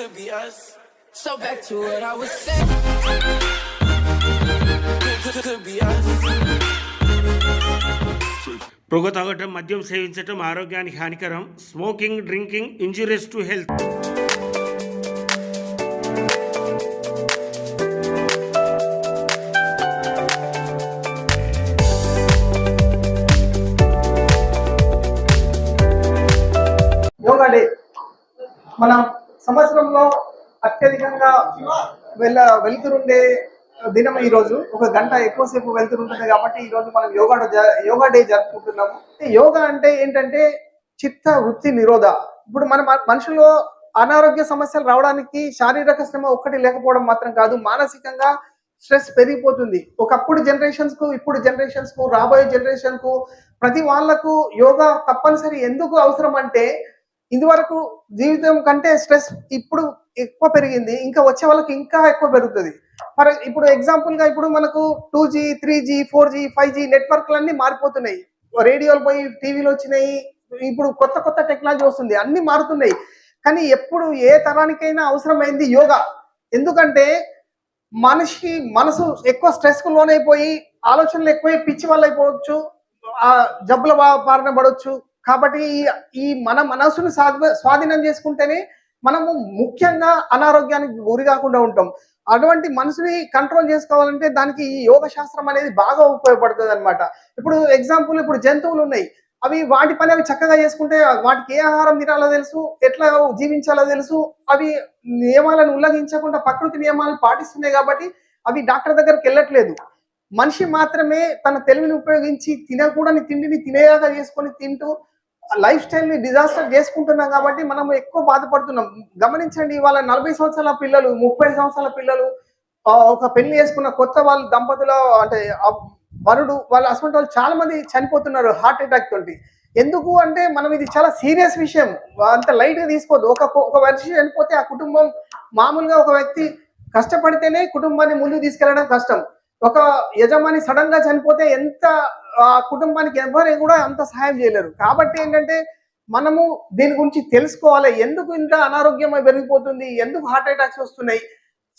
could be us. So back to what I was saying. Could, could, could be us. పొగ తాగటం మద్యం సేవించటం ఆరోగ్యానికి హానికరం smoking drinking injurious to health మన సంవత్సరంలో అత్యధికంగా వెళ్ళ వెళ్తురుండే దినం ఈ రోజు ఒక గంట ఎక్కువసేపు వెళ్తురుంటుంది కాబట్టి ఈ రోజు మనం యోగా యోగా డే జరుపుకుంటున్నాము. యోగా అంటే ఏంటంటే చిత్త వృత్తి నిరోధ. ఇప్పుడు మన మనుషుల్లో అనారోగ్య సమస్యలు రావడానికి శారీరక శ్రమ ఒక్కటి లేకపోవడం మాత్రం కాదు. మానసికంగా స్ట్రెస్ పెరిగిపోతుంది. ఒకప్పుడు జనరేషన్స్కు ఇప్పుడు జనరేషన్స్కు రాబోయే జనరేషన్కు ప్రతి వాళ్ళకు యోగా తప్పనిసరి ఎందుకు అవసరం అంటే ఇదివరకు జీవితం కంటే స్ట్రెస్ ఇప్పుడు ఎక్కువ పెరిగింది. ఇంకా వచ్చే వాళ్ళకి ఇంకా ఎక్కువ పెరుగుతుంది. ఫర్ ఇప్పుడు ఎగ్జాంపుల్గా ఇప్పుడు మనకు two G three G four G five G నెట్వర్క్లు అన్ని మారిపోతున్నాయి. రేడియోలు పోయి టీవీలు వచ్చినాయి. ఇప్పుడు కొత్త కొత్త టెక్నాలజీ వస్తుంది. అన్ని మారుతున్నాయి. కానీ ఎప్పుడు ఏ తరానికైనా అవసరమైంది యోగా. ఎందుకంటే మనిషికి మనసు ఎక్కువ స్ట్రెస్కు లోనైపోయి ఆలోచనలు ఎక్కువ పిచ్చి వాళ్ళు అయిపోవచ్చు ఆ జబ్బుల బారిన పడవచ్చు కాబట్టి ఈ- ఈ మన మనసును స్వాధ- స్వాధీనం చేసుకుంటేనే మనము ముఖ్యంగా అనారోగ్యానికి గురి కాకుండా ఉంటాం. అటువంటి మనసుని కంట్రోల్ చేసుకోవాలంటే దానికి ఈ యోగ శాస్త్రం అనేది బాగా ఉపయోగపడుతుంది అనమాట ఇప్పుడు ఎగ్జాంపుల్ ఇప్పుడు జంతువులు ఉన్నాయి. అవి వాటి పని అవి చక్కగా చేసుకుంటే వాటికి ఏ ఆహారం తినాలో తెలుసు ఎట్లా జీవించాలో తెలుసు అవి నియమాలను ఉల్లంఘించకుండా ప్రకృతి నియమాలను పాటిస్తున్నాయి కాబట్టి అవి డాక్టర్ దగ్గరికి వెళ్ళట్లేదు. మనిషి మాత్రమే తన తెలివిని ఉపయోగించి తినకూడని తిండిని తినేలాగా చేసుకొని తింటూ లైఫ్ స్టైల్ని డిజాస్టర్ చేసుకుంటున్నాం కాబట్టి మనం ఎక్కువ బాధపడుతున్నాం. గమనించండి ఇవాళ నలభై సంవత్సరాల పిల్లలు ముప్పై సంవత్సరాల పిల్లలు ఒక పెళ్ళి చేసుకున్న కొత్త వాళ్ళ దంపతుల అంటే వరుడు వాళ్ళ హస్బెండ్ వాళ్ళు చాలా మంది చనిపోతున్నారు హార్ట్ అటాక్ తోటి. ఎందుకు అంటే మనం ఇది చాలా సీరియస్ విషయం. అంత లైట్గా తీసుకోవద్దు. ఒక ఒక మనిషి చనిపోతే ఆ కుటుంబం మామూలుగా ఒక వ్యక్తి కష్టపడితేనే కుటుంబాన్ని ముందుకు తీసుకెళ్ళడం కష్టం. ఒక యజమాని సడన్గా చనిపోతే ఎంత ఆ కుటుంబానికి ఎవరు కూడా అంత సహాయం చేయలేరు. కాబట్టి ఏంటంటే మనము దీని గురించి తెలుసుకోవాలి. ఎందుకు ఇంత అనారోగ్యం పెరిగిపోతుంది? ఎందుకు హార్ట్ అటాక్స్ వస్తున్నాయి?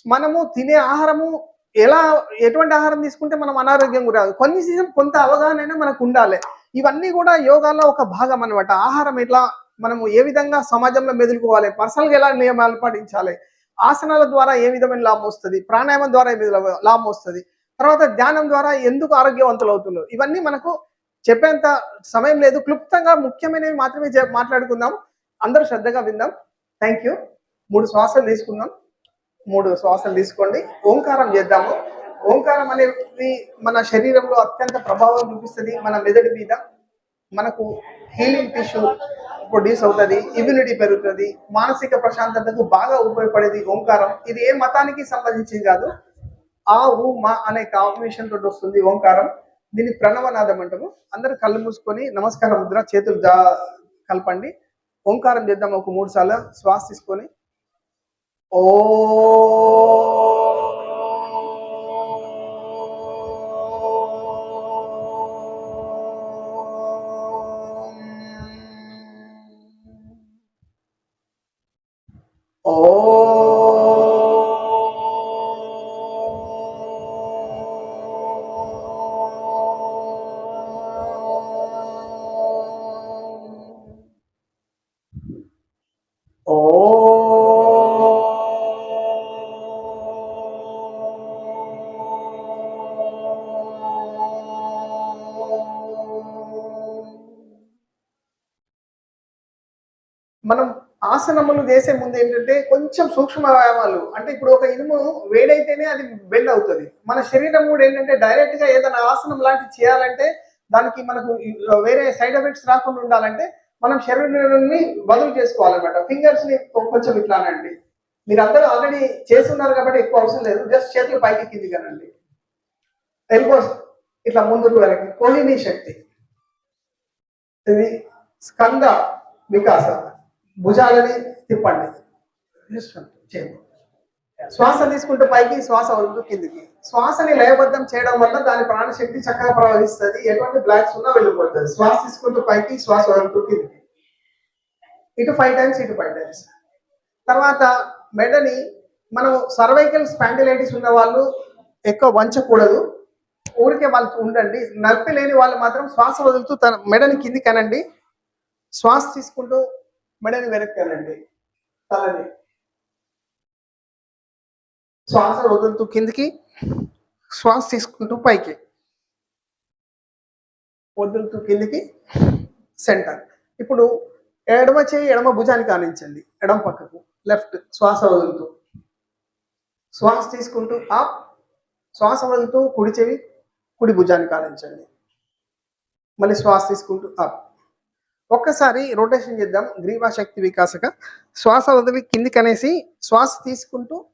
మనము తినే ఆహారము ఎలా ఎటువంటి ఆహారం తీసుకుంటే మనం అనారోగ్యం రాదు. కొన్ని సీజన్ కొంత అవగాహన మనకు ఉండాలి. ఇవన్నీ కూడా యోగాలో ఒక భాగం అన్నమాట. ఆహారం ఎట్లా మనము ఏ విధంగా సమాజంలో మెదులుకోవాలి? పర్సనల్గా ఎలా నియమాలు పాటించాలి? ఆసనాల ద్వారా ఏ విధమైన లాభం వస్తుంది? ప్రాణాయామం ద్వారా ఏ విధమైన లాభం వస్తుంది? తర్వాత ధ్యానం ద్వారా ఎందుకు ఆరోగ్యవంతులు అవుతున్నారు ఇవన్నీ మనకు చెప్పేంత సమయం లేదు. క్లుప్తంగా ముఖ్యమైనవి మాత్రమే మాట్లాడుకుందాం. అందరూ శ్రద్ధగా విందాం. థ్యాంక్ యూ మూడు శ్వాసలు తీసుకుందాం. మూడు శ్వాసలు తీసుకోండి. ఓంకారం చేద్దాము. ఓంకారం అనేది మన శరీరంలో అత్యంత ప్రభావం చూపిస్తుంది మన మెదడు మీద. మనకు హీలింగ్ టిష్యూ ప్రొడ్యూస్ అవుతుంది ఇమ్యూనిటీ పెరుగుతుంది మానసిక ప్రశాంతతకు బాగా ఉపయోగపడేది ఓంకారం. ఇది ఏ మతానికి సంబంధించింది కాదు. ఆ ఊ మా అనే కాంబినేషన్ తోటి వస్తుంది ఓంకారం. దీన్ని ప్రణవనాదం అంటాము. అందరు కళ్ళు మూసుకొని నమస్కారం ముద్ర చేతులు జా కలపండి. ఓంకారం చేద్దాం ఒక మూడు సార్లు. శ్వాస తీసుకొని. ఓ. ఓ. చేసే ముందు ఏంటంటే కొంచెం సూక్ష్మ వ్యాయామాలు. అంటే ఇప్పుడు ఒక ఇనుము వేడైతేనే అది బెండ్ అవుతుంది. మన శరీరం కూడా ఏంటంటే డైరెక్ట్గా ఏదైనా ఆసనం లాంటివి చేయాలంటే దానికి మనకు వేరే సైడ్ ఎఫెక్ట్స్ రాకుండా ఉండాలంటే మనం శరీరాన్ని బదులు చేసుకోవాలన్నమాట. ఫింగర్స్ని కొంచెం ఇట్లానండి. మీరు అందరూ ఆల్రెడీ చేస్తున్నారు కాబట్టి ఎక్కువ అవసరం లేదు. జస్ట్ చేతులు పైకి కింది కనండి ఎల్బోస్ ఇట్లా ముందుకు వెళ్ళండి. కోహిని శక్తి. ఇది స్కంద వికాస. భుజాలని తిప్పండి. శ్వాస తీసుకుంటే పైకి శ్వాస వదులుతూ కిందికి. శ్వాసని లయబద్ధం చేయడం వల్ల దాని ప్రాణశక్తి చక్కగా ప్రవహిస్తుంది. ఎటువంటి బ్లాక్స్ ఉన్నా వెళ్ళిపోతుంది. శ్వాస తీసుకుంటూ పైకి శ్వాస వదులుతూ కిందికి. ఇటు ఫైవ్ టైమ్స్ ఇటు ఫైవ్ టైమ్స్ తర్వాత మెడని మనం సర్వైకల్ స్పాండిలైటిస్ ఉన్న వాళ్ళు ఎక్కువ వంచకూడదు. ఊరికే వాళ్ళు ఉండండి. నొప్పి లేని వాళ్ళు మాత్రం శ్వాస వదులుతూ తన మెడని కిందికి అనండి. శ్వాస తీసుకుంటూ మెడని వెనక్కాలండి తలని. శ్వాస వదులుతూ కిందికి శ్వాస తీసుకుంటూ పైకి. వదులుతూ కిందికి సెంటర్. ఇప్పుడు ఎడమ చేయి ఎడమ భుజానికి ఆనించండి ఎడమ పక్కకు. లెఫ్ట్ శ్వాస వదులుతూ. శ్వాస తీసుకుంటూ అప్ శ్వాస వదులుతూ కుడి చెవి కుడి భుజానికి ఆనించండి. మళ్ళీ శ్వాస తీసుకుంటూ అప్ ఒక్కసారి రొటేషన్ చేద్దాం. గ్రీవా శక్తి వికాసక. శ్వాస వదిలి కిందికి అనేసి శ్వాస తీసుకుంటూ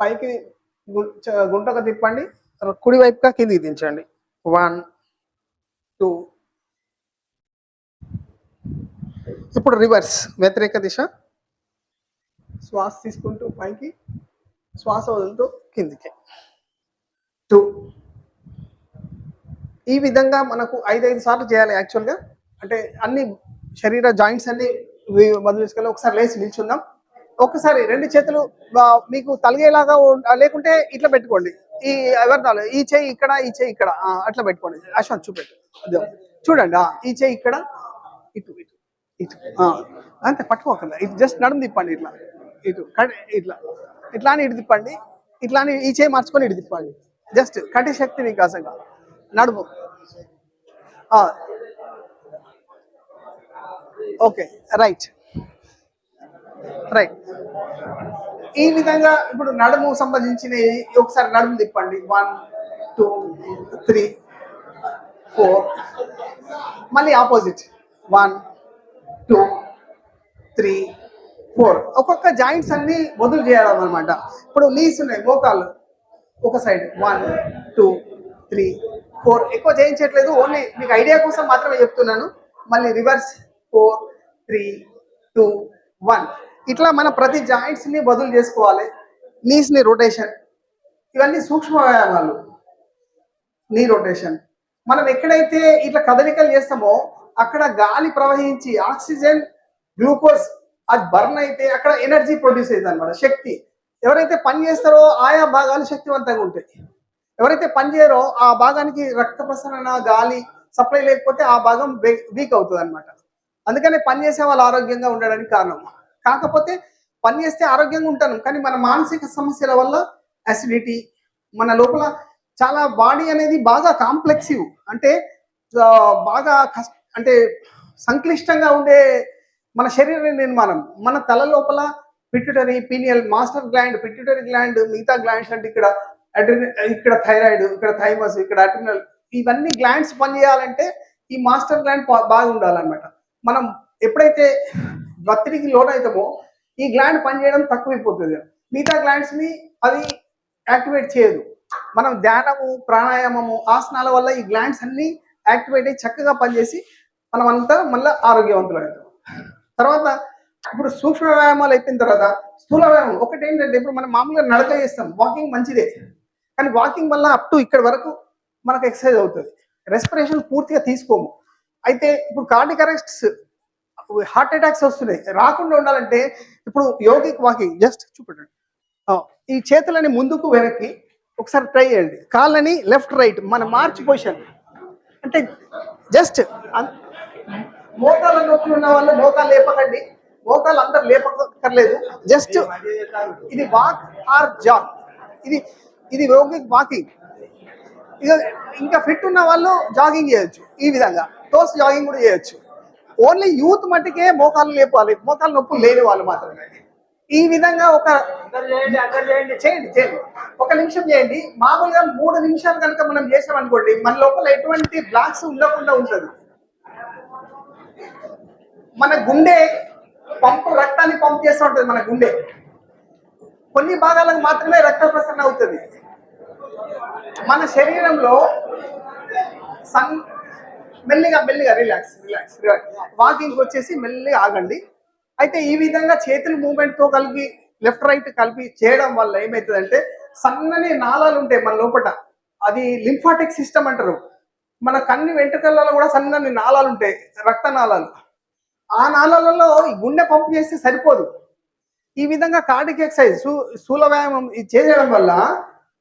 పైకి గు- గుంటగా తిప్పండి. కుడి వైపుగా కిందికి దించండి. One two. ఇప్పుడు రివర్స్ వ్యతిరేక దిశ. శ్వాస తీసుకుంటూ పైకి శ్వాస వదులుతూ కిందికి. టూ. ఈ విధంగా మనకు ఐదు ఐదు సార్లు చేయాలి యాక్చువల్గా అంటే అన్ని శరీర జాయింట్స్ అన్ని వి- వదిలేసుకెళ్ళి ఒకసారి లేచి నిల్చుందాం. ఒకసారి రెండు చేతులు మీకు తలిగేలాగా లేకుంటే ఇట్లా పెట్టుకోండి. ఈ ఎవరిదాలు? ఈ చేయి ఇక్కడ ఈ చేయి ఇక్కడ. ఆ, అట్లా పెట్టుకోండి. అశ్వంత్ చూపెట్టు. అదే. చూడండి ఈ చేయి ఇక్కడ ఇటు ఇటు ఇటు. అంతే పట్టుకోకుండా. ఇటు జస్ట్ నడుము తిప్పండి ఇట్లా. ఇటు ఇట్లా ఇట్లా. అని ఇటు తిప్పండి. ఇట్లా అని ఈ చేయి మార్చుకొని ఇటు తిప్పండి. జస్ట్ కటి శక్తి వికాసంగా. నడుము. ఓకే రైట్ రైట్ ఈ విధంగా ఇప్పుడు నడుము సంబంధించిన ఒకసారి నడుము తిప్పండి. వన్ టూ త్రీ ఫోర్ మళ్ళీ opposite one two three four ఒక్కొక్క జాయింట్స్ అన్ని వదులు చేయడం అనమాట ఇప్పుడు లీస్ ఉన్నాయి మోకాళ్ళు ఒక side one two three four ఎక్కువ చేయించట్లేదు. ఓన్లీ మీకు ఐడియా కోసం మాత్రమే చెప్తున్నాను. మళ్ళీ reverse four three two one. ఇట్లా మన ప్రతి జాయింట్స్ని బదులు చేసుకోవాలి. నీస్ని రొటేషన్ ఇవన్నీ సూక్ష్మ వ్యాయామాలు. నీ రొటేషన్ మనం ఎక్కడైతే ఇట్లా కదలికలు చేస్తామో అక్కడ గాలి ప్రవహించి ఆక్సిజన్ గ్లూకోజ్ అది బర్న్ అయితే అక్కడ ఎనర్జీ ప్రొడ్యూస్ అవుతుంది అనమాట శక్తి. ఎవరైతే పని చేస్తారో ఆయా భాగాలు శక్తివంతంగా ఉంటాయి. ఎవరైతే పని చేయరో ఆ భాగానికి రక్త ప్రసరణ గాలి సప్లై లేకపోతే ఆ భాగం వీక్ అవుతుంది అనమాట అందుకనే పని చేసే వాళ్ళు ఆరోగ్యంగా ఉండడానికి కారణం. కాకపోతే పని చేస్తే ఆరోగ్యంగా ఉంటాను కానీ మన మానసిక సమస్యల వల్ల అసిడిటీ మన లోపల చాలా బాడీ అనేది బాగా కాంప్లెక్సివ్ అంటే బాగా కష్ట అంటే సంక్లిష్టంగా ఉండే మన శరీర నిర్మాణం. మన తల లోపల pituitary pineal master gland pituitary gland మిగతా గ్లాండ్స్ అంటే ఇక్కడ అడ్రిన ఇక్కడ థైరాయిడ్ ఇక్కడ థైమస్ ఇక్కడ అడ్రినల్ ఇవన్నీ గ్లాండ్స్ పనిచేయాలంటే ఈ మాస్టర్ గ్లాండ్ బాగా ఉండాలన్నమాట మనం ఎప్పుడైతే ఒత్తిడికి లోనవుతామో ఈ గ్లాండ్ పనిచేయడం తక్కువైపోతుంది. మిగతా గ్లాండ్స్ని అది యాక్టివేట్ చేయదు. మనం ధ్యానము ప్రాణాయామము ఆసనాల వల్ల ఈ గ్లాండ్స్ అన్ని యాక్టివేట్ అయ్యి చక్కగా పనిచేసి మనం అంతా మళ్ళీ ఆరోగ్యవంతులు అవుతాం తర్వాత ఇప్పుడు సూక్ష్మ వ్యాయామాలు అయిపోయిన తర్వాత స్థూల వ్యాయామం. ఒకటి ఏంటంటే ఇప్పుడు మనం మామూలుగా నడక చేస్తాం. వాకింగ్ మంచిదే. కానీ వాకింగ్ వల్ల అప్ టు ఇక్కడ వరకు మనకు ఎక్సర్సైజ్ అవుతుంది. రెస్పిరేషన్ పూర్తిగా తీసుకోము. అయితే ఇప్పుడు కార్డిక్ అరెస్ట్స్ హార్ట్ అటాక్స్ వస్తున్నాయి. రాకుండా ఉండాలంటే ఇప్పుడు యోగిక్ వాకింగ్ జస్ట్ చూపెట్టండి. ఈ చేతులని ముందుకు వెనక్కి ఒకసారి ట్రై చేయండి. కాళ్ళని లెఫ్ట్ రైట్ మన మార్చ్ పొజిషన్ అంటే జస్ట్ మోకాళ్ళ నొప్పులు ఉన్న వాళ్ళు మోకాలు లేపకండి. మోకాలు అందరు లేపక్కర్లేదు. జస్ట్ ఇది వాక్ ఆర్ జాగ్. ఇది ఇది యోగిక్ వాకింగ్ ఇక ఇంకా ఫిట్ ఉన్న వాళ్ళు జాగింగ్ చేయొచ్చు ఈ విధంగా. టోస్ జాగింగ్ కూడా చేయొచ్చు. ఓన్లీ యూత్ మట్టుకే మోకాలు లేపాలి. మోకాలు నొప్పులు లేని వాళ్ళు మాత్రమే. ఈ విధంగా ఒక చేయండి చేయండి. ఒక నిమిషం చేయండి. మామూలుగా మూడు నిమిషాలు కనుక మనం చేసాం అనుకోండి మన లోపల ఎటువంటి బ్లాక్స్ ఉండకుండా ఉంటుంది. మన గుండె పంపు రక్తాన్ని పంప్ చేస్తూ ఉంటుంది మన గుండె. కొన్ని భాగాలకు మాత్రమే రక్త ప్రసరణ అవుతుంది. మన శరీరంలో సన్ మెల్లిగా మెల్లిగా రిలాక్స్ రిలాక్స్ రిలాక్స్. వాకింగ్ వచ్చేసి మెల్లిగా ఆగండి. అయితే ఈ విధంగా చేతుల మూమెంట్తో కలిపి లెఫ్ట్ రైట్ కలిపి చేయడం వల్ల ఏమవుతుందంటే సన్నని నాళాలు ఉంటాయి మన లోపల అది లింఫాటిక్ సిస్టమ్ అంటారు. మన కన్ను వెంట్రుకలలో కూడా సన్నని నాళాలు ఉంటాయి రక్త నాళాలు. ఆ నాళాలలో గుండె పంపు చేస్తే సరిపోదు. ఈ విధంగా కార్డిక్ ఎక్సర్సైజ్ స్థూల వ్యాయామం చేయడం వల్ల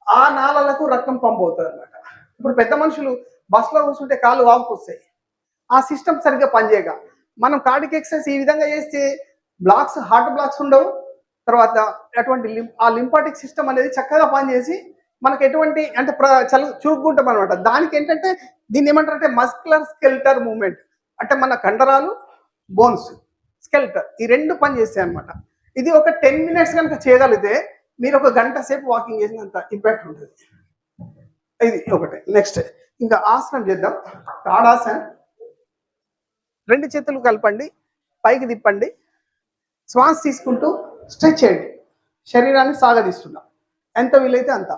ఆ నాళాలకు రక్తం పంప్ అవుతుంది అనమాట ఇప్పుడు పెద్ద మనుషులు బస్సులో కూర్చుంటే కాళ్ళు వాపుకొస్తాయి. ఆ సిస్టమ్ సరిగ్గా పనిచేయక మనం కార్డిక్ ఎక్సర్సైజ్ ఈ విధంగా చేస్తే బ్లాక్స్ హార్ట్ బ్లాక్స్ ఉండవు. తర్వాత అటువంటి లిం- ఆ లింపాటిక్ సిస్టమ్ అనేది చక్కగా పనిచేసి మనకు ఎటువంటి అంటే ప్ర చలు చురుక్కుంటాం అనమాట దానికి ఏంటంటే దీన్ని ఏమంటారు అంటే మస్కులర్ స్కెల్టర్ మూమెంట్ అంటే మన కండరాలు బోన్స్ స్కెల్టర్ ఈ రెండు పని చేస్తాయి అనమాట ఇది ఒక టెన్ మినిట్స్ కనుక చేయగలిగితే మీరు ఒక గంట సేపు వాకింగ్ చేసినంత ఇంపాక్ట్ ఉంటుంది ఇది ఒకటి. నెక్స్ట్ ఇంకా ఆసనం చేద్దాం. తాడాసన్. రెండు చేతులు కలపండి పైకి తిప్పండి. శ్వాస తీసుకుంటూ స్ట్రెచ్ చేయండి. శరీరాన్ని సాగదీస్తున్నాం. ఎంత వీలైతే అంత.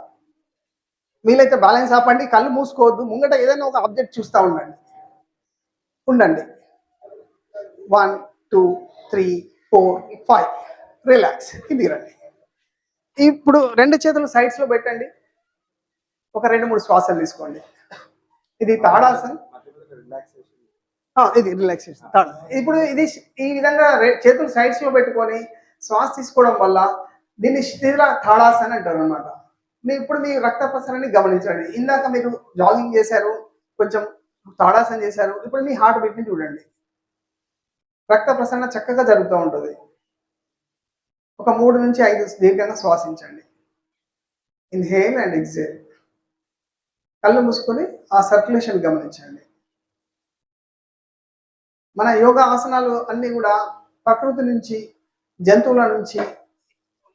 వీలైతే బ్యాలెన్స్ ఆపండి కళ్ళు మూసుకోవద్దు. ముంగట ఏదైనా ఒక ఆబ్జెక్ట్ చూస్తూ ఉండండి. ఉండండి. One two three four five. Relax. ఇది రండి. ఇప్పుడు రెండు చేతులు సైడ్స్లో పెట్టండి. ఒక రెండు మూడు శ్వాసలు తీసుకోండి. ఇది తాడాసన్ ఇది రిలాక్సేషన్ తాడ. ఇప్పుడు ఇది ఈ విధంగా చేతులు సైడ్స్లో పెట్టుకొని శ్వాస తీసుకోవడం వల్ల దీన్ని స్థిర తాడాసన్ అంటారు అనమాట మీ ఇప్పుడు మీ రక్త ప్రసరణని గమనించండి. ఇందాక మీరు జాగింగ్ చేశారు కొంచెం తాడాసన చేశారు ఇప్పుడు మీ హార్ట్ బీట్ని చూడండి. రక్త ప్రసరణ చక్కగా జరుగుతూ ఉంటుంది. ఒక మూడు నుంచి ఐదు దీర్ఘంగా శ్వాసించండి. ఇన్హేల్ అండ్ ఎగ్జేల్ కళ్ళు మూసుకొని ఆ సర్క్యులేషన్ గమనించండి. మన యోగా ఆసనాలు అన్నీ కూడా ప్రకృతి నుంచి జంతువుల నుంచి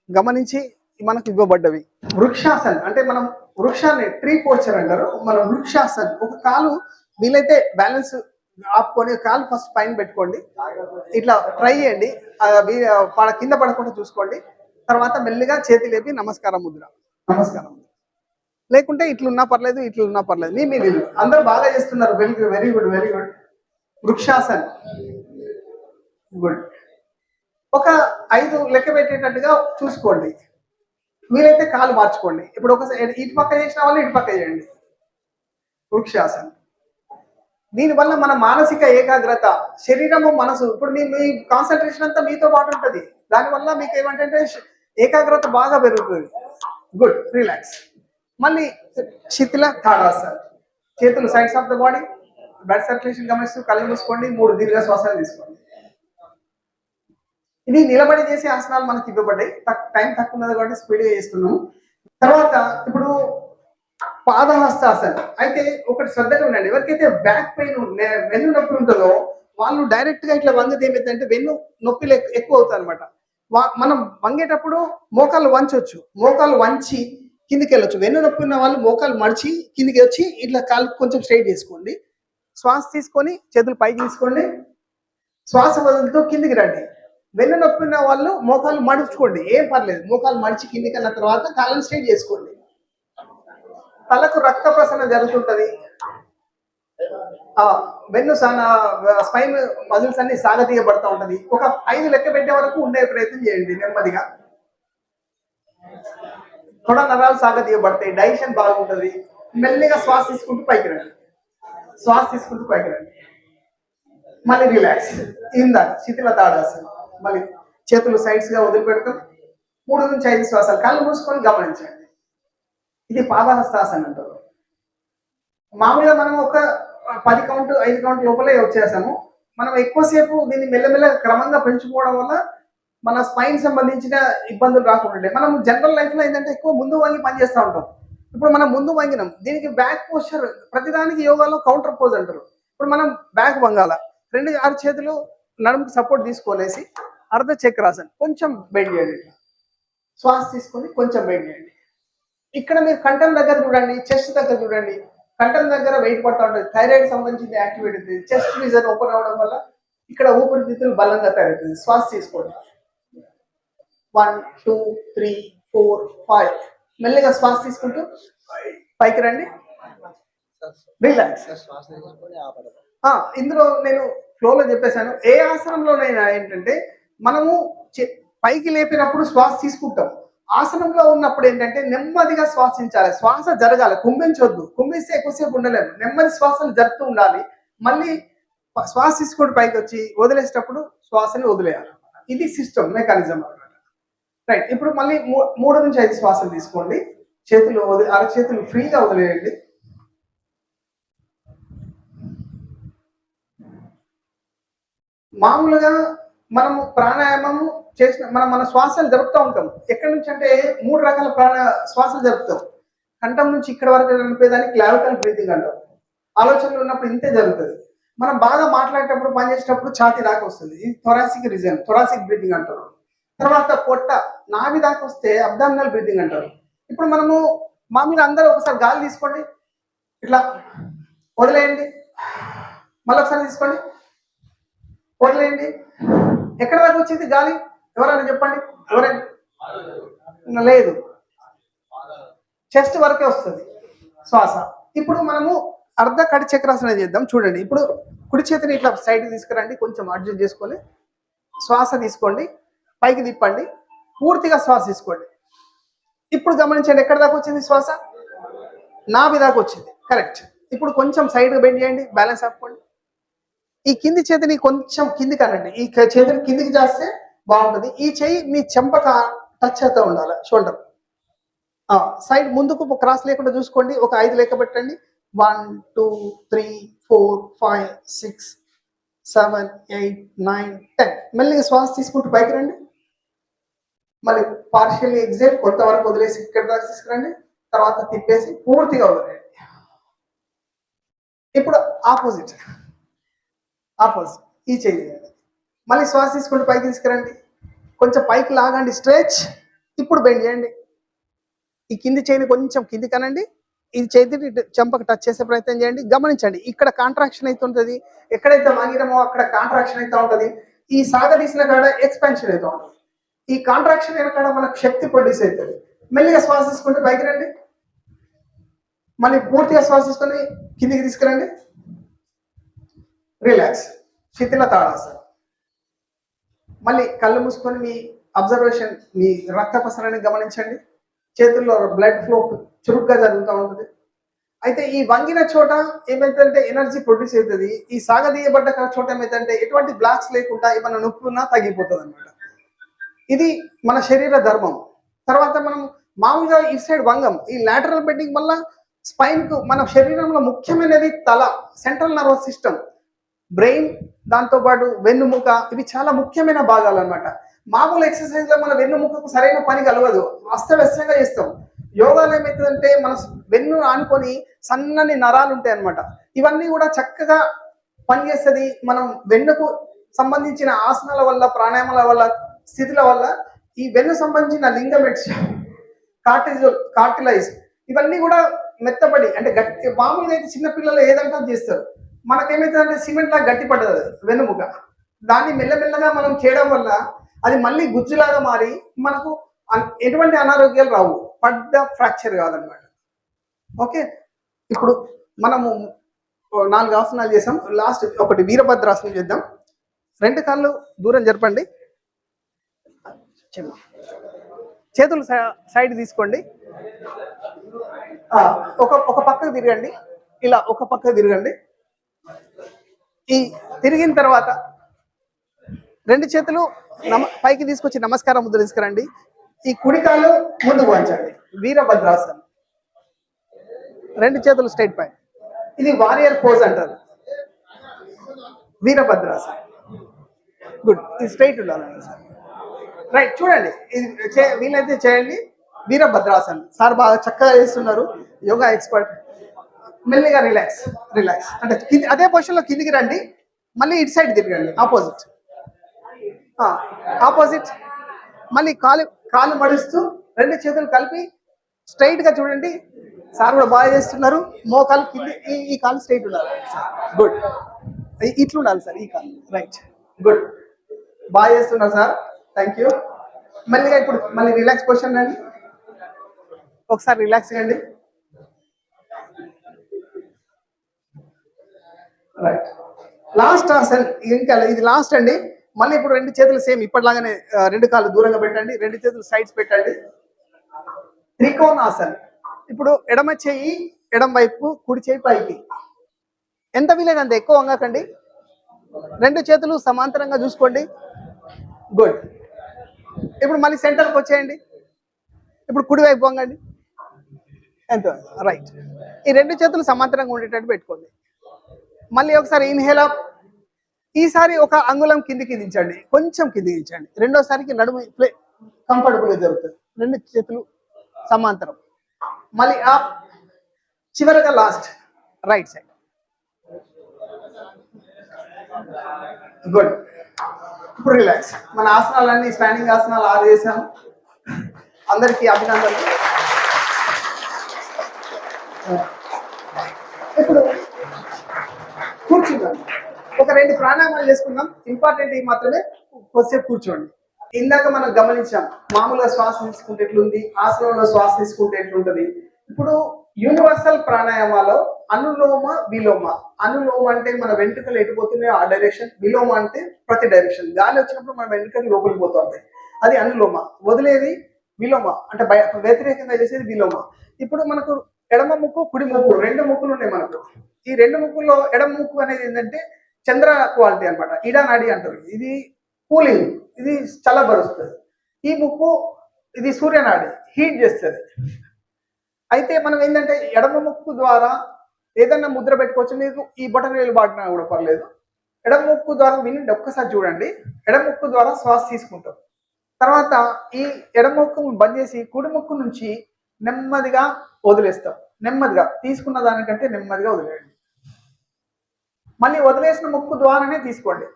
గమనించి మనకు ఇవ్వబడ్డవి. వృక్షాసన్ అంటే మనం వృక్షాన్ని ట్రీ పోర్చర్ అంటారు. మనం వృక్షాసన్ ఒక కాలు వీలైతే బ్యాలెన్స్ ఆపుకొని కాలు ఫస్ట్ పైన పెట్టుకోండి. ఇట్లా ట్రై చేయండి. పడ కింద పడకుండా చూసుకోండి. తర్వాత మెల్లిగా చేతి లేపి నమస్కారం ముద్ర. నమస్కారం లేకుంటే ఇట్లున్నా పర్లేదు ఇట్లున్నా పర్లేదు. మీ మీరు అందరూ బాగా చేస్తున్నారు. Very good very good very good Vrikshasan. Good ఒక ఐదు లెక్క పెట్టేటట్టుగా చూసుకోండి. మీరైతే కాలు మార్చుకోండి. ఇప్పుడు ఒకసారి ఇటు పక్క చేసిన వాళ్ళు ఇటు పక్క చేయండి. వృక్షాసన్. దీనివల్ల మన మానసిక ఏకాగ్రత శరీరము మనసు ఇప్పుడు మీ మీ కాన్సన్ట్రేషన్ అంతా మీతో పాటు ఉంటుంది. దానివల్ల మీకు ఏమంటే ఏకాగ్రత బాగా పెరుగుతుంది. గుడ్ రిలాక్స్ మళ్ళీ శిథిల తాడాసన్ చేతులు sides of the body blood circulation గమనిస్తూ కళ్ళు మూసుకోండి మూడు దీర్ఘ శ్వాసాలు తీసుకోండి. ఇది నిలబడి చేసే ఆసనాలు మనకి ఇవ్వబడ్డాయి. టైం తక్కువ ఉన్నది కాబట్టి స్పీడ్గా చేస్తున్నాము. తర్వాత ఇప్పుడు పాదహస్తాసన. అయితే ఒకటి శ్రద్ధగా ఉండండి. ఎవరికైతే బ్యాక్ పెయిన్ వెన్ను నొప్పి ఉంటుందో వాళ్ళు డైరెక్ట్గా ఇట్లా వంగితే ఏమైందంటే వెన్ను నొప్పిలు ఎక్కు- ఎక్కువ అవుతాయి అనమాట మనం వంగేటప్పుడు మోకాలు వంచవచ్చు మోకాలు వంచి కిందికి వెళ్ళొచ్చు వెన్ను నొప్పి ఉన్న వాళ్ళు మోకాలు మడిచి కిందికి వచ్చి ఇట్లా కాలు కొంచెం స్ట్రైట్ చేసుకోండి. శ్వాస తీసుకొని చేతులు పైకి తీసుకోండి. శ్వాస వదులుతూ కిందికి రండి. వెన్ను నొప్పి ఉన్న వాళ్ళు మోకాలు మడుచుకోండి. ఏం పర్లేదు. మోకాలు మడిచి కిందికి వెళ్ళిన తర్వాత కాళ్ళని స్ట్రైట్ చేసుకోండి. తలకు రక్త ప్రసరణ జరుగుతుంటది. వెన్ను సాన స్పైన్ మజిల్స్ అన్ని సాగతీయబడతా ఉంటది. ఒక ఐదు లెక్క పెట్టే వరకు ఉండే ప్రయత్నం చేయండి నెమ్మదిగా. తొడ నరాలు సాగతీయబడతాయి డైజెషన్ బాగుంటది. మెల్లిగా శ్వాస తీసుకుంటూ పైకి రండి శ్వాస తీసుకుంటూ పైకి రండి మళ్ళీ రిలాక్స్. ఇందా శిథిల తాడాసన మళ్ళీ చేతులు సైడ్స్గా వదిలిపెడతాం మూడు నుంచి ఐదు శ్వాసాలు. కళ్ళు మూసుకొని గమనించండి. ఇది పాదహస్తాసనం అంటారు. మామూలుగా మనం ఒక పది కౌంట్ ఐదు కౌంట్ లోపలే వచ్చేసాము. మనం ఎక్కువసేపు దీన్ని మెల్లమెల్ల క్రమంగా పెంచుకోవడం వల్ల మన స్పైన్ సంబంధించిన ఇబ్బందులు రాకుండా మనం జనరల్ లైఫ్లో ఏంటంటే ఎక్కువ ముందు వంగి పనిచేస్తూ ఉంటాం. ఇప్పుడు మనం ముందు వంగినాం. దీనికి బ్యాక్ పోస్చర్ ప్రతిదానికి యోగాలో కౌంటర్ పోజ్ అంటారు. ఇప్పుడు మనం బ్యాక్ వంగాల. రెండు ఆరు చేతులు నడుముకి సపోర్ట్ తీసుకోలేసి అర్ధ చక్రాసన్. కొంచెం బెండ్ చేయండి. శ్వాస తీసుకొని కొంచెం బెండ్ చేయండి. ఇక్కడ మీరు కంఠం దగ్గర చూడండి చెస్ట్ దగ్గర చూడండి. కంఠం దగ్గర వెయిట్ పడతా ఉంటుంది. థైరాయిడ్ సంబంధించింది యాక్టివేట్ అవుతుంది చెస్ట్ రీజన్ ఓపెన్ అవడం వల్ల ఇక్కడ ఊపిరితిత్తులు బలంగా తయారవుతుంది. శ్వాస తీసుకోండి. One two three four five మెల్లగా శ్వాస తీసుకుంటూ పైకి రండి. రిలాక్స్ ఇందులో నేను ఫ్లోలో చెప్పేశాను. ఏ ఆసనంలోనైనా ఏంటంటే మనము పైకి లేపినప్పుడు శ్వాస తీసుకుంటాం. ఆసనంలో ఉన్నప్పుడు ఏంటంటే నెమ్మదిగా శ్వాసించాలి. శ్వాస జరగాలి. కుంభించొద్దు కుంభిస్తే ఎక్కువసేపు ఉండలేము. నెమ్మది శ్వాసలు జరుపుతూ ఉండాలి. మళ్ళీ శ్వాస తీసుకుని పైకి వచ్చి వదిలేసేటప్పుడు శ్వాసని వదిలేయాలి. ఇది సిస్టమ్ మెకానిజం అన్నమాట. రైట్ ఇప్పుడు మళ్ళీ మూ- మూడు నుంచి ఐదు శ్వాసలు తీసుకోండి. చేతులు వదిలి అరచేతులు ఫ్రీగా వదిలేయండి. మామూలుగా మనము ప్రాణాయామము చేసిన మనం మన శ్వాసలు జరుపుతూ ఉంటాం. ఎక్కడి నుంచి అంటే మూడు రకాల ప్రాణ శ్వాసలు జరుపుతాం. కంఠం నుంచి ఇక్కడ వరకు నడిపేదానికి క్లారికల్ బ్రీతింగ్ అంటాం. ఆలోచనలు ఉన్నప్పుడు ఇంతే జరుగుతుంది. మనం బాగా మాట్లాడేటప్పుడు పనిచేసేటప్పుడు ఛాతీ దాకా వస్తుంది. ఇది థొరాసిక్ రీజన్ థొరాసిక్ బ్రీతింగ్ అంటారు. తర్వాత పొట్ట నాభి దాకా వస్తే అబ్డామినల్ బ్రీతింగ్ అంటారు. ఇప్పుడు మనము మామూలుగా అందరూ ఒకసారి గాలి తీసుకోండి. ఇట్లా వదిలేయండి. మళ్ళీ ఒకసారి తీసుకోండి. వదిలేయండి. ఎక్కడ దాకా వచ్చింది గాలి? ఎవరైనా చెప్పండి? ఎవరైనా లేదు. చెస్ట్ వరకే వస్తుంది. శ్వాస. ఇప్పుడు మనము అర్ధ కడి చక్రాసనం చేద్దాం. చూడండి. ఇప్పుడు కుడి చేతిని ఇట్లా సైడ్ తీసుకురండి. కొంచెం అడ్జస్ట్ చేసుకొని శ్వాస తీసుకోండి. పైకి తిప్పండి. పూర్తిగా శ్వాస తీసుకోండి. ఇప్పుడు గమనించండి. ఎక్కడ దాకా వచ్చింది శ్వాస? నాభి దాకా వచ్చింది. కరెక్ట్ ఇప్పుడు కొంచెం సైడ్గా బెండ్ చేయండి. బ్యాలెన్స్ ఆపుకోండి. ఈ కింది చేతిని కొంచెం కిందికి అనండి. ఈ చేతిని కిందికి చేస్తే బాగుంటుంది. ఈ చెయ్యి మీ చెంపక టచ్ అవుతూ ఉండాలి. షోల్డర్. సైడ్ ముందుకు క్రాస్ లేకుండా చూసుకోండి. ఒక ఐదు లెక్క పెట్టండి. One two three four five six seven eight nine ten. మెల్లిగా శ్వాస తీసుకుంటూ పైకి రండి. మళ్ళీ పార్షియల్ ఎగ్జైట్ కొంతవరకు వదిలేసి ఇక్కడ దాకా తీసుకురండి. తర్వాత తిప్పేసి పూర్తిగా వదిలేయండి. ఇప్పుడు ఆపోజిట్ ఆపోజిట్ ఈ చేయి మళ్ళీ శ్వాస తీసుకుంటూ పైకి తీసుకురండి. కొంచెం పైకి లాగండి స్ట్రెచ్. ఇప్పుడు బెండ్ చేయండి. ఈ కింది చేయిని కొంచెం కింది కనండి. ఇది చేతిని చెంపకు టచ్ చేసే ప్రయత్నం చేయండి. గమనించండి ఇక్కడ కాంట్రాక్షన్ అయితే ఉంటుంది. ఎక్కడైతే వంగిరమో అక్కడ కాంట్రాక్షన్ అయితే ఉంటుంది. ఈ సాగదీసిన కాడ ఎక్స్పాన్షన్ అయితే ఉంటుంది. ఈ కాంట్రాక్షన్ అయిన కాడ మనకు శక్తి ప్రొడ్యూస్ అవుతుంది. మెల్లిగా శ్వాస తీసుకుంటే పైకి రండి. మళ్ళీ పూర్తిగా శ్వాస తీసుకొని కిందికి తీసుకురండి. రిలాక్స్. శిథిల తాడాసనం మళ్ళీ కళ్ళు మూసుకొని మీ అబ్జర్వేషన్ మీ రక్త ప్రసరణని గమనించండి. చేతుల్లో బ్లడ్ ఫ్లో చురుగ్గా జరుగుతూ ఉంటుంది. అయితే ఈ వంగిన చోట ఏమైతుందంటే ఎనర్జీ ప్రొడ్యూస్ అవుతుంది. ఈ సాగదీయబడ్డ చోట ఏమైతుందంటే ఎటువంటి బ్లాక్స్ లేకుండా ఏమైనా నొప్పి ఉన్నా తగ్గిపోతుంది అనమాట ఇది మన శరీర ధర్మం. తర్వాత మనం మామూలుగా ఈ సైడ్ వంగం ఈ లాటరల్ బెండింగ్ వల్ల స్పైన్కు మన శరీరంలో ముఖ్యమైనది తల సెంట్రల్ నర్వస్ సిస్టమ్ బ్రెయిన్ దాంతో పాటు వెన్నుముక ఇవి చాలా ముఖ్యమైన భాగాలు అన్నమాట మామూలు ఎక్సర్సైజ్లో మన వెన్నుముకకు సరైన పని కలవదు. అస్తవ్యస్తంగా చేస్తాం. యోగాలో ఏమవుతుందంటే మన వెన్ను ఆనుకొని సన్నని నరాలు ఉంటాయి అన్నమాట ఇవన్నీ కూడా చక్కగా పనిచేస్తుంది మనం వెన్నుకు సంబంధించిన ఆసనాల వల్ల ప్రాణాయామాల వల్ల స్థితుల వల్ల ఈ వెన్ను సంబంధించిన లింగమెట్స్ కార్టిజోల్ కార్టిలైజ్ ఇవన్నీ కూడా మెత్తపడి అంటే గట్టి మామూలుగా అయితే చిన్నపిల్లలు ఏదంటే అది చేస్తారు. మనకేమైతుందంటే సిమెంట్ లాగా గట్టి పడ్డది అది వెన్నుముక దాన్ని మెల్లమెల్లగా మనం చేయడం వల్ల అది మళ్ళీ గుజ్జులాగా మారి మనకు ఎటువంటి అనారోగ్యాలు రావు. పడ్డ ఫ్రాక్చర్ కాదనమాట. ఓకే? ఇప్పుడు మనము నాలుగు ఆసనాలు చేసాం. లాస్ట్ ఒకటి వీరభద్రాసనం చేద్దాం. రెండు కాళ్ళు దూరం జరపండి. చేతులు సై- సైడ్ తీసుకోండి. ఒక ఒక పక్కకు తిరగండి. ఇలా ఒక పక్కకు తిరగండి. ఈ తిరిగిన తర్వాత రెండు చేతులు నమ పైకి తీసుకొచ్చి నమస్కారం ముద్ర తీసుకురండి. ఈ కుడికాలు ముందుకు వంచండి వీరభద్రాసనం. రెండు చేతులు స్ట్రైట్ పై ఇది వారియర్ పోజ్ అంటారు. వీరభద్రాసనం. గుడ్. ఇది స్ట్రైట్ ఉండాలండి సార్. రైట్ చూడండి. ఇది వీలైతే చేయండి. వీరభద్రాసన్. సార్ బాగా చక్కగా చేస్తున్నారు. యోగా ఎక్స్పర్ట్. మెల్లిగా రిలాక్స్ రిలాక్స్ అంటే కింది అదే పొజిషన్లో కిందికి రండి మళ్ళీ ఇటు సైడ్ తిరగండి. ఆపోజిట్ ఆపోజిట్ మళ్ళీ కాలు కాలు మడుస్తూ రెండు చేతులు కలిపి స్ట్రైట్గా చూడండి. సార్ కూడా బాగా చేస్తున్నారు. మోకాలు కింది ఈ ఈ కాలు స్ట్రైట్ ఉండాలి. గుడ్ ఇట్లా ఉండాలి సార్ ఈ కాలు. రైట్ గుడ్ బాగా చేస్తున్నారు సార్. థ్యాంక్ యూ మళ్ళీగా ఇప్పుడు మళ్ళీ రిలాక్స్ పొజిషన్ రండి. ఒకసారి రిలాక్స్ కండి రైట్ లాస్ట్ అసలు ఇంకా ఇది లాస్ట్ అండి. మళ్ళీ ఇప్పుడు రెండు చేతులు సేమ్ ఇప్పటిలాగానే రెండు కాళ్ళు దూరంగా పెట్టండి. రెండు చేతులు సైడ్స్ పెట్టండి. త్రికోణాసన్ ఇప్పుడు ఎడమ చేయి ఎడం వైపు కుడి చేయి పైకి. ఎంత వీలైనంత ఎక్కువ వంగకండి. రెండు చేతులు సమాంతరంగా చూసుకోండి. గుడ్ ఇప్పుడు మళ్ళీ సెంటర్కి వచ్చేయండి. ఇప్పుడు కుడివైపు వంగండి. ఎంత రైట్ ఈ రెండు చేతులు సమాంతరంగా ఉండేటట్టు పెట్టుకోండి. మళ్ళీ ఒకసారి ఇన్హేల్ అప్ ఈసారి ఒక అంగుళం కిందికి దించండి. కొంచెం కిందికి దించండి. రెండోసారికి నడుము ప్లే కంఫర్టబుల్ జరుగుతుంది. రెండు చేతులు సమాంతరం. మళ్ళీ అప్ చివరిగా లాస్ట్ రైట్ సైడ్ గుడ్ ఇప్పుడు రిలాక్స్ మన ఆసనాలన్నీ స్టాండింగ్ ఆసనాలు ఆరు చేసాము అందరికీ అభినందనలు. ఇప్పుడు కూర్చుందాం ఒక రెండు ప్రాణాయామాలు చేసుకుందాం ఇంపార్టెంట్ ఇవి మాత్రమే కొద్దిసేపు కూర్చోండి. ఇందాక మనం గమనించాం మామూలుగా శ్వాస తీసుకుంటే ఎట్లుంది ఆసనంలో శ్వాస తీసుకుంటే ఎట్లుంటది. ఇప్పుడు యూనివర్సల్ ప్రాణాయామాలో అనులోమ విలోమ. అనులోమ అంటే మన వెంట్రుకలు ఎటుపోతున్నాయో ఆ డైరెక్షన్ విలోమ అంటే ప్రతి డైరెక్షన్ గాలి వచ్చినప్పుడు మన వెంట్రుకలు లోపలికి పోతుంది అది అనులోమ. వదిలేది విలోమ. అంటే వ్యతిరేకంగా చేసేది విలోమ. ఇప్పుడు మనకు ఎడమ ముక్కు కుడి ముక్కు రెండు ముక్కులు ఉన్నాయి మనకు. ఈ రెండు ముక్కుల్లో ఎడమ ముక్కు అనేది ఏంటంటే చంద్ర క్వాలిటీ అన్నమాట. ఇడానాడి అంటారు. ఇది కూలింగ్. ఇది చల్లబరుస్తుంది. ఈ ముక్కు ఇది సూర్యనాడి. హీట్ చేస్తుంది. అయితే మనం ఏంటంటే ఎడమ ముక్కు ద్వారా ఏదన్నా ముద్ర పెట్టుకోవచ్చు. మీకు ఈ బటన్ వేలు బాటినా కూడా పర్లేదు. ఎడమ ముక్కు ద్వారా వినండి. ఒక్కసారి చూడండి. ఎడమ ముక్కు ద్వారా శ్వాస తీసుకుంటాం. తర్వాత ఈ ఎడమ ముక్కు బంద్ చేసి కుడి ముక్కు నుంచి నెమ్మదిగా వదిలేస్తాం. నెమ్మదిగా తీసుకున్న దానికంటే నెమ్మదిగా వదిలేయండి. మళ్ళీ వదిలేసిన ముక్కు ద్వారానే తీసుకోండి.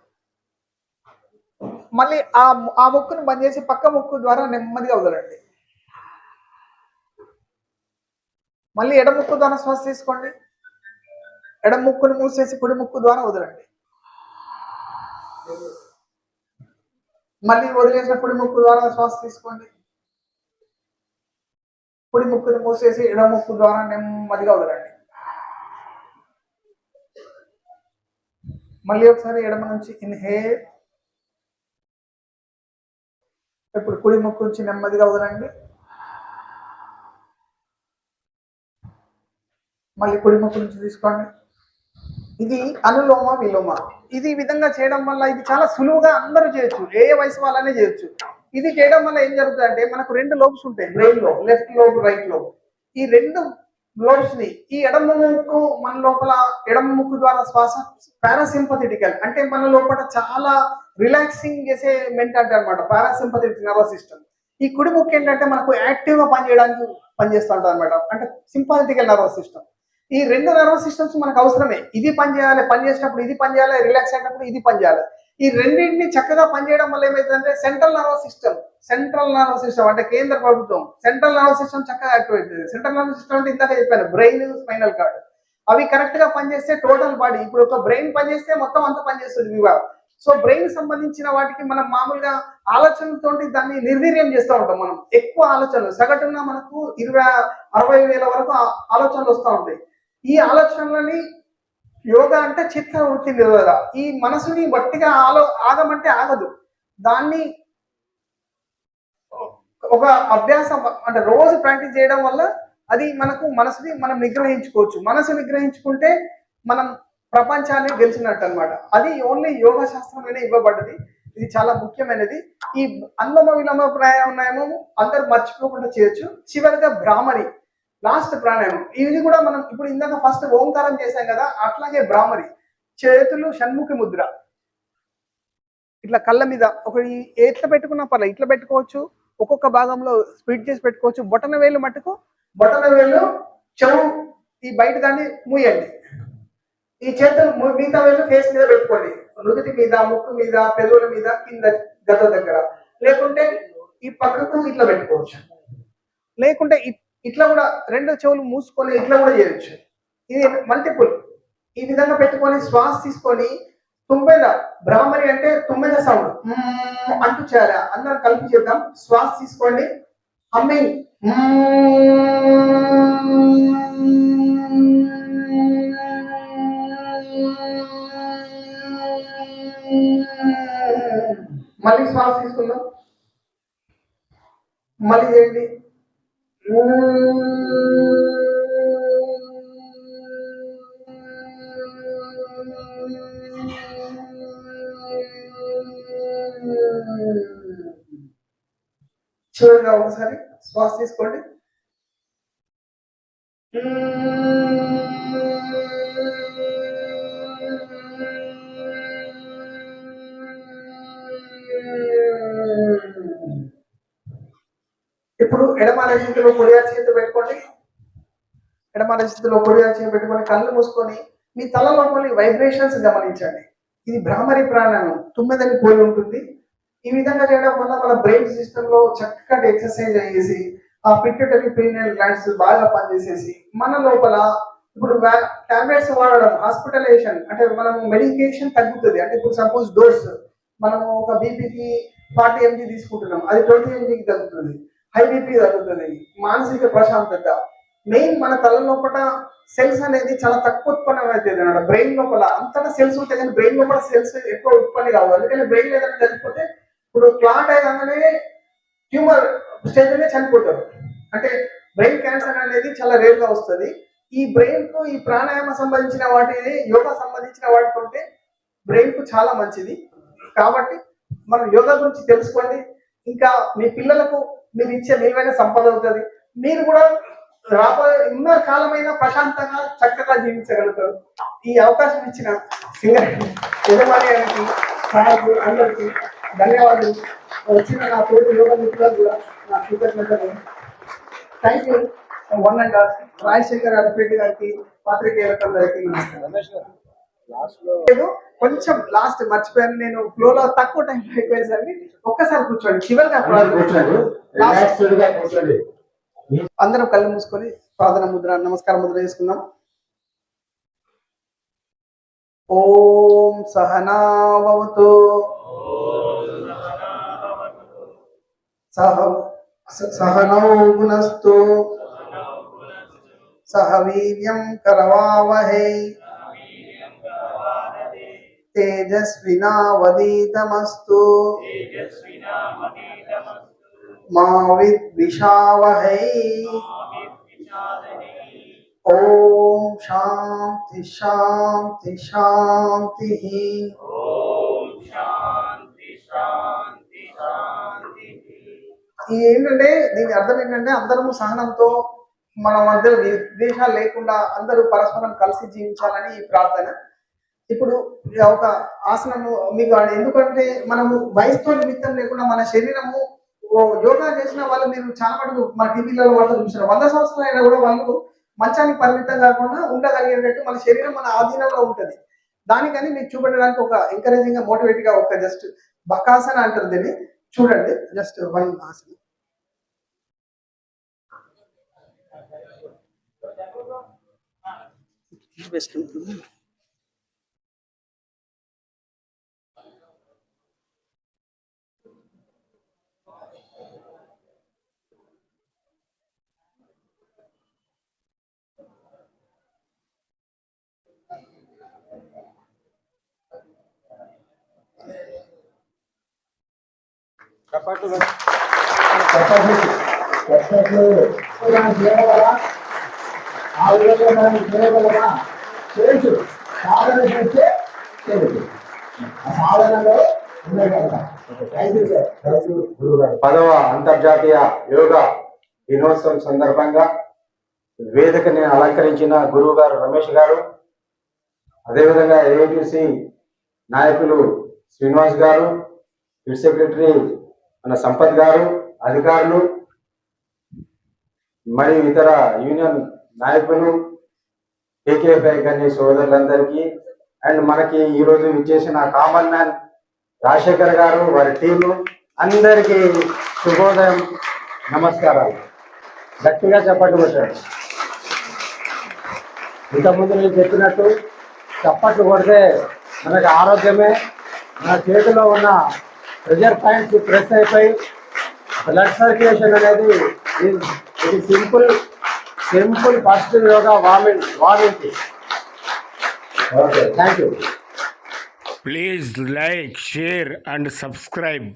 మళ్ళీ ఆ ఆ ముక్కును బంద్ చేసి పక్క ముక్కు ద్వారా నెమ్మదిగా వదలండి. మళ్ళీ ఎడ ముక్కు ద్వారా శ్వాస తీసుకోండి. ఎడ ముక్కును మూసేసి కుడి ముక్కు ద్వారా వదలండి. మళ్ళీ వదిలేసిన కుడి ముక్కు ద్వారా శ్వాస తీసుకోండి. కుడి ముక్కును మూసేసి ఎడమ ముక్కు ద్వారా నెమ్మదిగా వదలండి. మళ్ళీ ఒకసారి ఎడమ నుంచి ఇన్హేల్ ఇప్పుడు కుడి ముక్కు నుంచి నెమ్మదిగా వదలండి. మళ్ళీ కుడి ముక్కు నుంచి తీసుకోండి. ఇది అనులోమ విలోమ. ఇది ఈ విధంగా చేయడం వల్ల ఇది చాలా సులువుగా అందరూ చేయొచ్చు. ఏ వయసు వాళ్ళనే చేయొచ్చు. ఇది చేయడం వల్ల ఏం జరుగుతుంది అంటే మనకు రెండు లోబ్స్ ఉంటాయి. బ్రెయిన్లో లెఫ్ట్ లోబ్ రైట్ లోబ్. ఈ రెండు లోబ్స్ని ఈ ఎడమ ముక్కు మన లోపల ఎడమ ముక్కు ద్వారా శ్వాస పారాసింపథెటికల్ అంటే మన లోపల చాలా రిలాక్సింగ్ చేసే మెంటాలిటీ అనమాట పారాసింపథెటిక్ నర్వస్ సిస్టమ్ ఈ కుడి ముక్కు ఏంటంటే మనకు యాక్టివ్గా పనిచేయడానికి పనిచేస్తూ ఉంటుంది అనమాట అంటే సింపాథెటికల్ నర్వస్ సిస్టమ్ ఈ రెండు నర్వస్ సిస్టమ్స్ మనకు అవసరమే. ఇది పని చేయాలి పని చేసినప్పుడు ఇది పని చేయాలి రిలాక్స్ అయినప్పుడు ఇది పని చేయాలి ఈ రెండింటిని చక్కగా పనిచేయడం వల్ల ఏమైతుందంటే central nervous system central nervous system అంటే కేంద్ర ప్రభుత్వం సెంట్రల్ నర్వస్ సిస్టమ్ చక్కగా యాక్టివ్ అవుతుంది సెంట్రల్ నర్వస్ సిస్టమ్ అంటే ఇందాక చెప్పాను బ్రెయిన్ స్పైనల్ కార్డ్ అవి కరెక్ట్గా పనిచేస్తే టోటల్ బాడీ ఇప్పుడు ఒక బ్రెయిన్ పనిచేస్తే మొత్తం అంతా పనిచేస్తుంది వివా సో బ్రెయిన్ సంబంధించిన వాటికి మనం మామూలుగా ఆలోచనలతో దాన్ని నిర్వీర్యం చేస్తూ ఉంటాం మనం. ఎక్కువ ఆలోచనలు. సగటున మనకు ఇరవై అరవై వేల వరకు ఆలోచనలు వస్తూ ఉంటాయి. ఈ ఆలోచనలని యోగా అంటే చిత్త వృత్తి ఈ మనసుని బట్టిగా ఆలో ఆగమంటే ఆగదు. దాన్ని ఒక అభ్యాసం అంటే రోజు ప్రాక్టీస్ చేయడం వల్ల అది మనకు మనసుని మనం నిగ్రహించుకోవచ్చు. మనసు నిగ్రహించుకుంటే మనం ప్రపంచాన్ని గెలిచినట్టు అనమాట అది ఓన్లీ యోగ శాస్త్రంలోనే ఇవ్వబడ్డది. ఇది చాలా ముఖ్యమైనది. ఈ అన్నమ విలమ ప్రాణాయామం అందరు మర్చిపోకుండా చేయొచ్చు. చివరిగా బ్రాహ్మణి లాస్ట్ ప్రాణాయామం. ఇది కూడా మనం ఇప్పుడు ఇందాక ఫస్ట్ ఓంకారం చేశాం కదా అట్లాగే భ్రామరి. చేతులు షణ్ముఖి ముద్ర. ఇట్లా కళ్ళ మీద ఒక ఈ- ఎట్లా పెట్టుకున్నా పర్లేదు ఇట్లా పెట్టుకోవచ్చు ఒక్కొక్క భాగంలో స్ప్లిట్ చేసి పెట్టుకోవచ్చు. బొటన వేలు మట్టుకు బొటన వేలు చెవు ఈ బయట దాన్ని మూయండి. ఈ చేతులు మిగతా వేలు ఫేస్ మీద పెట్టుకోండి. నుదుటి మీద ముక్కు మీద పెదవుల మీద కింద గత దగ్గర. లేకుంటే ఈ పక్కకు ఇట్లా పెట్టుకోవచ్చు. లేకుంటే ఇట్లా కూడా రెండు చెవులు మూసుకొని ఇట్లా కూడా చేయొచ్చు. ఇది మల్టిపుల్ ఈ విధంగా పెట్టుకొని శ్వాస తీసుకొని తుమ్మెద బ్రాహ్మణి అంటే తుమ్మెద సౌండ్ అంటూ చేయాలి? అందరం కలిపి చేద్దాం. శ్వాస తీసుకోండి. హమ్మింగ్ మళ్ళీ శ్వాస తీసుకుందాం. మళ్ళీ చేయండి. చివరిగా ఒకసారి. శ్వాస తీసుకోండి. ఎడమ చేతిలో చేతి పెట్టుకోండి. ఎడమ చేతిలో కుడి చేతి పెట్టుకొని కళ్ళు మూసుకొని మీ తల లోపలి వైబ్రేషన్స్ గమనించండి. ఇది భ్రామరి ప్రాణాయామం తుమ్మెదని పోయి ఉంటుంది. ఈ విధంగా చేయడం వల్ల మన బ్రెయిన్ సిస్టమ్లో చక్కటి ఎక్సర్సైజ్ అయ్యేసి ఆ పిట్యూటరీ పీనియల్ గ్లాండ్స్ బాగా పనిచేసేసి మన లోపల ఇప్పుడు టాబ్లెట్స్ వాడడం హాస్పిటలైజేషన్ అంటే మనం మెడికేషన్ తగ్గుతుంది. అంటే ఇప్పుడు సపోజ్ డోర్స్ మనము ఒక బీపీకి ఫార్టీ ఎంజీ తీసుకుంటున్నాం. అది ట్వంటీ ఎంజీకి తగ్గుతుంది. హై బీపీ తగ్గుతుంది మానసిక ప్రశాంతత. మెయిన్ మన తల లోపల సెల్స్ అనేది చాలా తక్కువ ఉత్పన్నం అవుతుంది అన్నమాట బ్రెయిన్ లోపల అంతటా సెల్స్ ఉంటాయి కానీ బ్రెయిన్ లోపల సెల్స్ ఎక్కువ ఉత్పత్తి కావు. అందుకని బ్రెయిన్ ఏదైనా చనిపోతే ఇప్పుడు క్లాట్ అయ్యగానే ట్యూమర్ స్టేజ్లోనే చనిపోతారు. అంటే బ్రెయిన్ క్యాన్సర్ అనేది చాలా రేర్గా వస్తుంది. ఈ బ్రెయిన్కు ఈ ప్రాణాయామ సంబంధించిన వాటిని యోగా సంబంధించిన వాటితోటే బ్రెయిన్కు చాలా మంచిది. కాబట్టి మనం యోగా గురించి తెలుసుకోండి. ఇంకా మీ పిల్లలకు మీరు ఇచ్చే విలువైన సంపద అవుతుంది. మీరు కూడా రాబోయే ఉన్న కాలమైన ప్రశాంతంగా చక్కగా జీవించగలుగుతారు. ఈ అవకాశం ఇచ్చిన సింగర్ యజమాని గారికి సార్కు అందరికీ ధన్యవాదాలు. వచ్చిన నా తోటి యోగా మిత్రులకు కూడా నా కృతజ్ఞతలు. Thank you one and Rajasekhar advocate గారికి పాత్రికేయులకు అందరికీ నమస్కారం. లేదు కొంచెం లాస్ట్ మర్చిపోయాను. నేను ఫ్లో లో తక్కువ టైం అయిపోయేసరికి ఒక్కసారి కూర్చోండి. చివరిగా అందరం కళ్ళు మూసుకొని ప్రార్థన ముద్ర నమస్కార ముద్ర చేసుకుందాం. ఓం సహనావతు. సహ సహనౌ గుణస్తు సహ వీర్యం కరవావహై. తేజస్వినావదీతమస్తు మా విద్విషావహై ఓం శాంతి శాంతి శాంతి ఏంటంటే దీని అర్థం ఏంటంటే అందరము సహనంతో మన మధ్య ద్వేషాలు లేకుండా అందరూ పరస్పరం కలిసి జీవించాలని ఈ ప్రార్థన. ఇప్పుడు ఒక ఆసనము మీకు ఎందుకంటే మనము వయసుతో నిమిత్తం లేకుండా మన శరీరము ఓ యోగా చేసిన వాళ్ళు మీరు చాలా మటుకు మన టీవీలలో వాళ్ళు చూసారు వంద సంవత్సరాలు అయినా కూడా వాళ్ళు మంచానికి పరిమితం కాకుండా ఉండగలిగేటట్టు మన శరీరం మన ఆధీనంలో ఉంటుంది. దానికని మీకు చూపెట్టడానికి ఒక ఎంకరేజింగ్గా మోటివేట్గా ఒక జస్ట్ బకాసన అంటారు దీన్ని. చూడండి. జస్ట్ వన్ ఆసన. బెస్ట్ ఆ విధంగా మనం చేయొచ్చు సాధన చేస్తే చేయొచ్చు ఆ సాధనలో పదవ అంతర్జాతీయ యోగా దినోత్సవం సందర్భంగా వేదికని అలంకరించిన గురువు గారు రమేష్ గారు అదేవిధంగా ఏఐటిసి నాయకులు శ్రీనివాస్ గారు హెడ్ సెక్రటరీ మన సంపత్ గారు అధికారులు మరియు ఇతర యూనియన్ నాయకులు కేకేఎఫ్ఐ అనే సోదరులందరికీ అండ్ మనకి ఈరోజు ఇచ్చేసిన కామన్ మ్యాన్ రాజశేఖర్ గారు వారి టీము అందరికీ శుభోదయం నమస్కారాలు. గట్టిగా చెప్పండి కొట్టాడు ఇంతకుముందు నేను చెప్పినట్టు చప్పట్లు కొడితే మనకి ఆరోగ్యమే మన చేతిలో ఉన్న ప్రెజర్ పాయింట్స్ ప్రెస్ అయిపోయి బ్లడ్ సర్క్యులేషన్ అనేది ఇది- simple simple first yoga warming warming okay thank you please like share and subscribe.